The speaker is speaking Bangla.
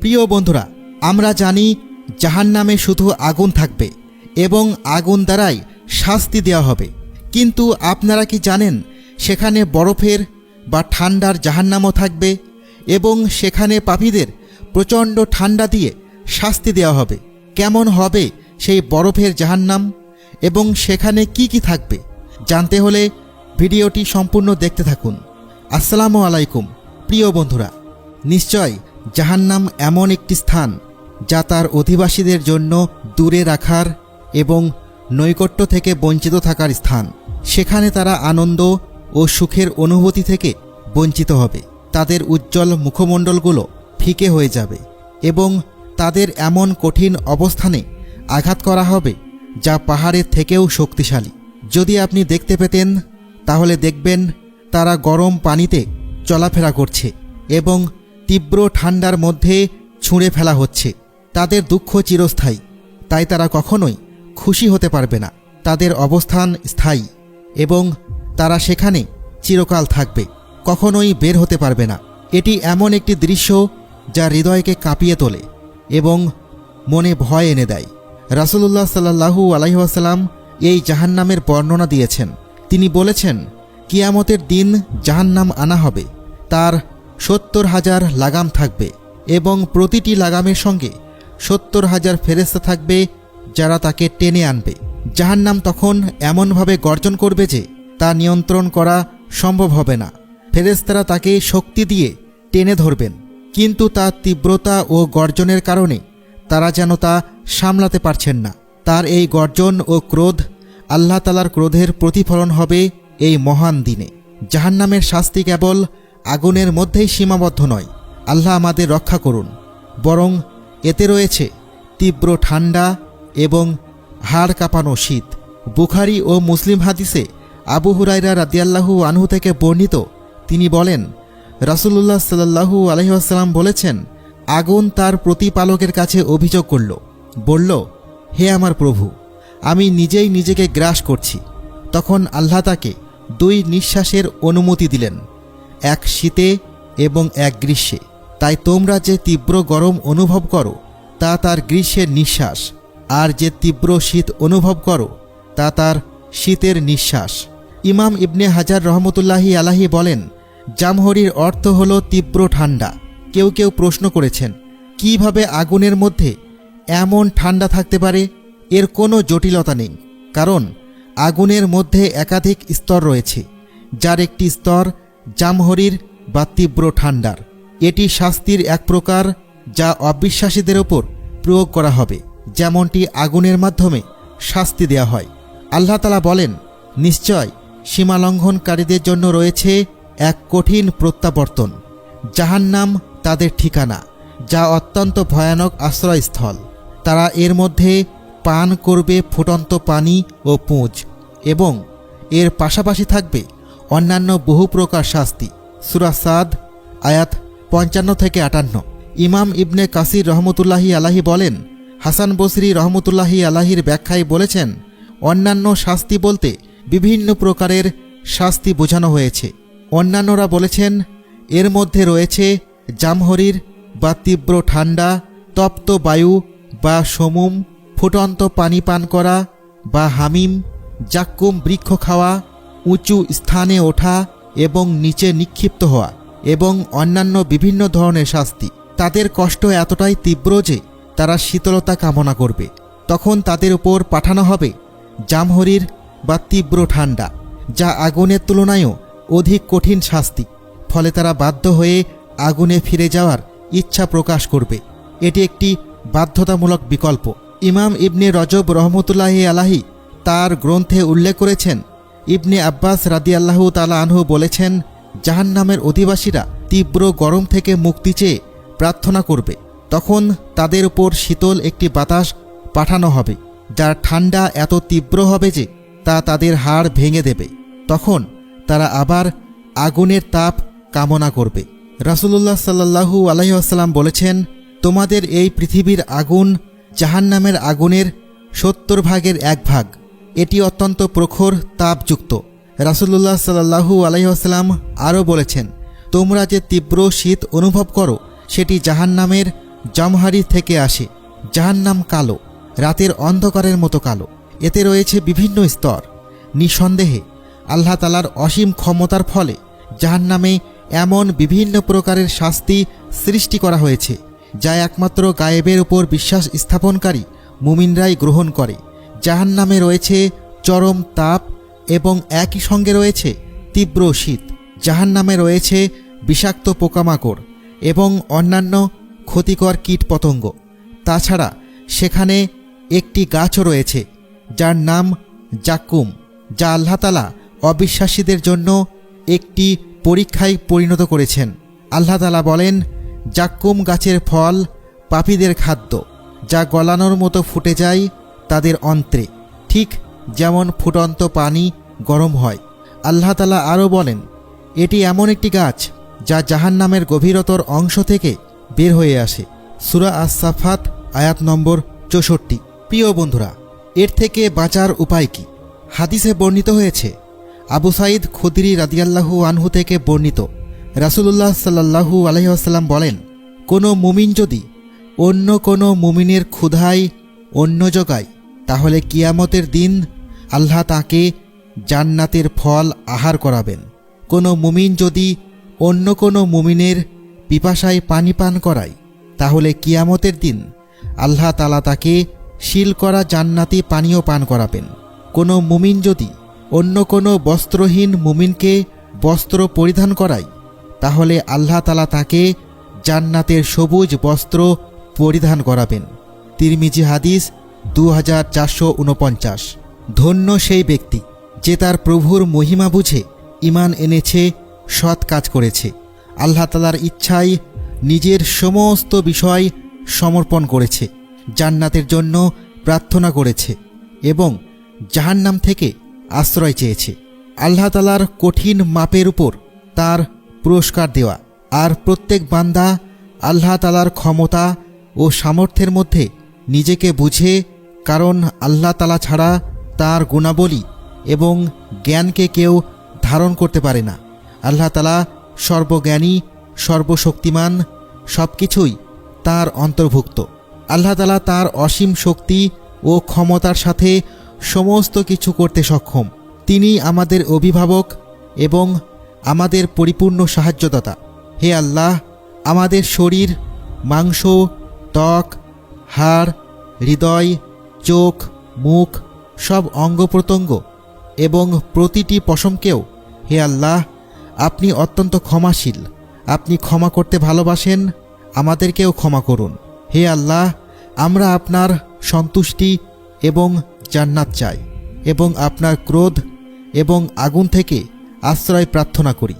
প্রিয় বন্ধুরা, আমরা জানি জাহান্নামে শুধু আগুন থাকবে এবং আগুন দ্বারাই শাস্তি দেওয়া হবে। কিন্তু আপনারা কি জানেন, সেখানে বরফের বা ঠান্ডার জাহান্নামও থাকবে এবং সেখানে পাপীদের প্রচণ্ড ঠান্ডা দিয়ে শাস্তি দেওয়া হবে। কেমন হবে সেই বরফের জাহান্নাম এবং সেখানে কি কি থাকবে, জানতে হলে ভিডিওটি সম্পূর্ণ দেখতে থাকুন। আসসালামু আলাইকুম, প্রিয় বন্ধুরা। নিশ্চয় জাহান্নাম এমন একটি স্থান যা তার অধিবাসীদের জন্য দূরে রাখার এবং নৈকট্য থেকে বঞ্চিত থাকার স্থান। সেখানে তারা আনন্দ ও সুখের অনুভূতি থেকে বঞ্চিত হবে। তাদের উজ্জ্বল মুখমণ্ডলগুলো ফিকে হয়ে যাবে এবং তাদের এমন কঠিন অবস্থানে আঘাত করা হবে যা পাহাড়ের থেকেও শক্তিশালী। যদি আপনি দেখতে পেতেন, তাহলে দেখবেন তারা গরম পানিতে চলাফেরা করছে এবং তীব্র ঠান্ডার মধ্যে ছুঁড়ে ফেলা হচ্ছে। তাদের দুঃখ চিরস্থায়ী। তাই তারা কখনোই খুশি হতে পারবে না। তাদের অবস্থান স্থায়ী এবং তারা সেখানে চিরকাল থাকবে। কখনোই বের হতে পারবে না। এটি এমন একটি দৃশ্য যা হৃদয়কে কাঁপিয়ে তোলে এবং মনে ভয় এনে দেয়। রাসুলুল্লাহ সাল্লাহু আলাইসাল্লাম এই জাহান্নামের বর্ণনা দিয়েছেন। তিনি বলেছেন, কিয়ামতের দিন জাহান্নাম আনা হবে। তার সত্তর হাজার লাগাম থাকবে এবং প্রতিটি লাগামের সঙ্গে সত্তর হাজার ফেরেস্তা থাকবে যারা তাকে টেনে আনবে। জাহান্নাম তখন এমনভাবে গর্জন করবে যে তা নিয়ন্ত্রণ করা সম্ভব হবে না। ফেরেস্তারা তাকে শক্তি দিয়ে টেনে ধরবেন, কিন্তু তার তীব্রতা ও গর্জনের কারণে তারা যেন তা সামলাতে পারছেন না। তার এই গর্জন ও ক্রোধ আল্লাহ তালার ক্রোধের প্রতিফলন হবে এই মহান দিনে। জাহান্নামের শাস্তি কেবল আগুনের মধ্যেই সীমাবদ্ধ নয়। আল্লাহ আমাদের রক্ষা করুন। বরং এতে রয়েছে তীব্র ঠান্ডা এবং হাড় কাঁপানো শীত। বুখারি ও মুসলিম হাদিসে আবু হুরাইরা রাদিয়াল্লাহু আনহু থেকে বর্ণিত, তিনি বলেন, রাসুলুল্লাহ সাল্লাহু আলহিহাস্লাম বলেছেন, আগুন তার প্রতিপালকের কাছে অভিযোগ করল। বলল, হে আমার প্রভু, আমি নিজেই নিজেকে গ্রাস করছি। তখন আল্লাহ তাকে দুই নিঃশ্বাসের অনুমতি দিলেন। এক শীতে এবং এক গ্রীষ্মে। তাই তোমরা যে তীব্র গরম অনুভব করো, তা তার গ্রীষ্মের নিঃশ্বাস, আর যে তীব্র শীত অনুভব করো, তা তার শীতের নিঃশ্বাস। ইমাম ইবনে হাজার রহমতুল্লাহি আলাহি বলেন, জামহরির অর্থ হল তীব্র ঠান্ডা। কেউ কেউ প্রশ্ন করেছেন, কীভাবে আগুনের মধ্যে এমন ঠান্ডা থাকতে পারে? এর কোনো জটিলতা নেই, কারণ আগুনের মধ্যে একাধিক স্তর রয়েছে, যার একটি স্তর জামহরির বা তীব্র ঠান্ডার। এটি শাস্তির এক প্রকার যা অবিশ্বাসীদের ওপর প্রয়োগ করা হবে, যেমনটি আগুনের মাধ্যমে শাস্তি দেওয়া হয়। আল্লাহ তালা বলেন, নিশ্চয় সীমালঙ্ঘনকারীদের জন্য রয়েছে এক কঠিন প্রত্যাবর্তন, জাহান্নাম তাদের ঠিকানা, যা অত্যন্ত ভয়ানক আশ্রয়স্থল। তারা এর মধ্যে পান করবে ফুটন্ত পানি ও পুঁজ এবং এর পাশাপাশি থাকবে অন্যান্য বহু প্রকার শাস্তি সুরাসাদ আয়াত পঞ্চান্ন থেকে আটান্ন। ইমাম ইবনে কাসির রহমতুল্লাহি আলাহি বলেন, হাসান বসরি রহমতুল্লাহি আলাহির ব্যাখ্যায় বলেছেন, অন্যান্য শাস্তি বলতে বিভিন্ন প্রকারের শাস্তি বোঝানো হয়েছে। অন্যান্যরা বলেছেন, এর মধ্যে রয়েছে জামহরির বা তীব্র ঠান্ডা, তপ্ত বায়ু বা সমুম, ফুটন্ত পানি পান করা বা হামিম, জাক্কুম বৃক্ষ খাওয়া উঁচু স্থানে ওঠা এবং নিচে নিক্ষিপ্ত হওয়া এবং অন্যান্য বিভিন্ন ধরনের শাস্তি। তাদের কষ্ট এতটাই তীব্র যে তারা শীতলতা কামনা করবে। তখন তাদের উপর পাঠানো হবে জামহরির বা তীব্র ঠান্ডা যা আগুনের তুলনায়ও অধিক কঠিন শাস্তি। ফলে তারা বাধ্য হয়ে আগুনে ফিরে যাওয়ার ইচ্ছা প্রকাশ করবে। এটি একটি বাধ্যতামূলক বিকল্প। ইমাম ইবনে রজব রহমতুল্লাহ আলাহি তার গ্রন্থে উল্লেখ করেছেন ইবনে আব্বাস রাদিয়াল্লাহু তালা আনহু বলেছেন, জাহান্নামের অধিবাসীরা তীব্র গরম থেকে মুক্তি চেয়ে প্রার্থনা করবে। তখন তাদের উপর শীতল একটি বাতাস পাঠানো হবে যার ঠান্ডা এত তীব্র হবে যে তা তাদের হাড় ভেঙে দেবে। তখন তারা আবার আগুনের তাপ কামনা করবে। রাসুলুল্লাহ সাল্লাহু আলহিহাস্লাম বলেছেন, তোমাদের এই পৃথিবীর আগুন জাহান্নামের আগুনের সত্তর ভাগের এক ভাগ। এটি অত্যন্ত প্রখর তাপযুক্ত। রাসুলুল্লাহ সাল্লাহু আলহিহাস্লাম আরও বলেছেন, তোমরা যে তীব্র শীত অনুভব করো, সেটি জাহান্নামের জামহারি থেকে আসে। জাহান্নাম কালো, রাতের অন্ধকারের মতো কালো। এতে রয়েছে বিভিন্ন স্তর। নিঃসন্দেহে, আল্লাহ তালার অসীম ক্ষমতার ফলে জাহান্নামে এমন বিভিন্ন প্রকারের শাস্তি সৃষ্টি করা হয়েছে, যা একমাত্র গায়েবের উপর বিশ্বাস স্থাপনকারী মুমিনরাই গ্রহণ করে। জাহান্নামে রয়েছে চরম তাপ এবং একই সঙ্গে রয়েছে তীব্র শীত। জাহান্নামে রয়েছে বিষাক্ত পোকামাকড় এবং অন্যান্য ক্ষতিকর কীটপতঙ্গ। তাছাড়া সেখানে একটি গাছও রয়েছে, যার নাম জাক্কুম, যা আল্লাহতালা অবিশ্বাসীদের জন্য একটি পরীক্ষায় পরিণত করেছেন। আল্লাহতালা বলেন, জাক্কুম গাছের ফল পাপীদের খাদ্য, যা গলানোর মতো ফুটে যায় তাদের অন্ত্রে। ঠিক যেমন ফুটন্ত পানি গরম হয়। আল্লাহতালা আরও বলেন, এটি এমন একটি গাছ যা জাহান্নামের গভীরতর অংশ থেকে বের হয়ে আসে। সুরা আস সাফাত আয়াত নম্বর চৌষট্টি। প্রিয় বন্ধুরা, এর থেকে বাঁচার উপায় কি? হাদিসে বর্ণিত হয়েছে, আবু সাইদ খুদরি রাদিয়াল্লাহু আনহু থেকে বর্ণিত। রাসুলুল্লাহ সাল্লাহু আলহিহাস্লাম বলেন, কোনো মুমিন যদি অন্য কোনো মুমিনের ক্ষুধায়, অন্য জগায় তাহলে কিয়ামতের দিন আল্লাহ তাকে জান্নাতের ফল আহার করাবেন। কোনো মুমিন যদি অন্য কোনো মুমিনের পিপাসায় পানি পান করায়, তাহলে কিয়ামতের দিন আল্লাহ তালা তাকে শিল করা জান্নাতি পানীয় পান করাবেন। কোনো মুমিন যদি অন্য কোনো বস্ত্রহীন মুমিনকে বস্ত্র পরিধান করায়, তাহলে আল্লাহ তালা তাকে জান্নাতের সবুজ বস্ত্র পরিধান করাবেন। তিরমিজি হাদিস দু হাজার চারশো উনপঞ্চাশ ধন্য সেই ব্যক্তি যে তার প্রভুর মহিমা বুঝে ইমান এনেছে, সৎ কাজ করেছে। আল্লাহ তালার ইচ্ছায় নিজের সমস্ত বিষয় সমর্পণ করেছে, জান্নাতের জন্য প্রার্থনা করেছে এবং জাহান্নাম থেকে আশ্রয় চেয়েছে। আল্লাহ তালার কঠিন মাপের উপর তার পুরস্কার দেওয়া আর প্রত্যেক বান্দা আল্লাহ তালার ক্ষমতা ও সামর্থ্যের মধ্যে নিজেকে বুঝে কারণ আল্লাহ তালা ছাড়া তার গুণাবলী এবং জ্ঞানকে কেউ ধারণ করতে পারে না। আল্লাহ তালা সর্বজ্ঞানী, সর্বশক্তিমান সব কিছুই তার অন্তর্ভুক্ত। আল্লাহ তালা তার অসীম শক্তি ও ক্ষমতার সাথে সমস্ত কিছু করতে সক্ষম। তিনি আমাদের অভিভাবক এবং আমাদের পরিপূর্ণ সাহায্যদাতা। হে আল্লাহ, আমাদের শরীর, মাংস, ত্বক, হাড়, হৃদয় চোখ, মুখ, সব অঙ্গ প্রত্যঙ্গ এবং প্রতিটি পশমকেও, হে আল্লাহ, আপনি অত্যন্ত ক্ষমাশীল। আপনি ক্ষমা করতে ভালোবাসেন, আমাদেরকেও ক্ষমা করুন। হে আল্লাহ, আমরা আপনার সন্তুষ্টি এবং জান্নাত চাই এবং আপনার ক্রোধ এবং আগুন থেকে আশ্রয় প্রার্থনা করি।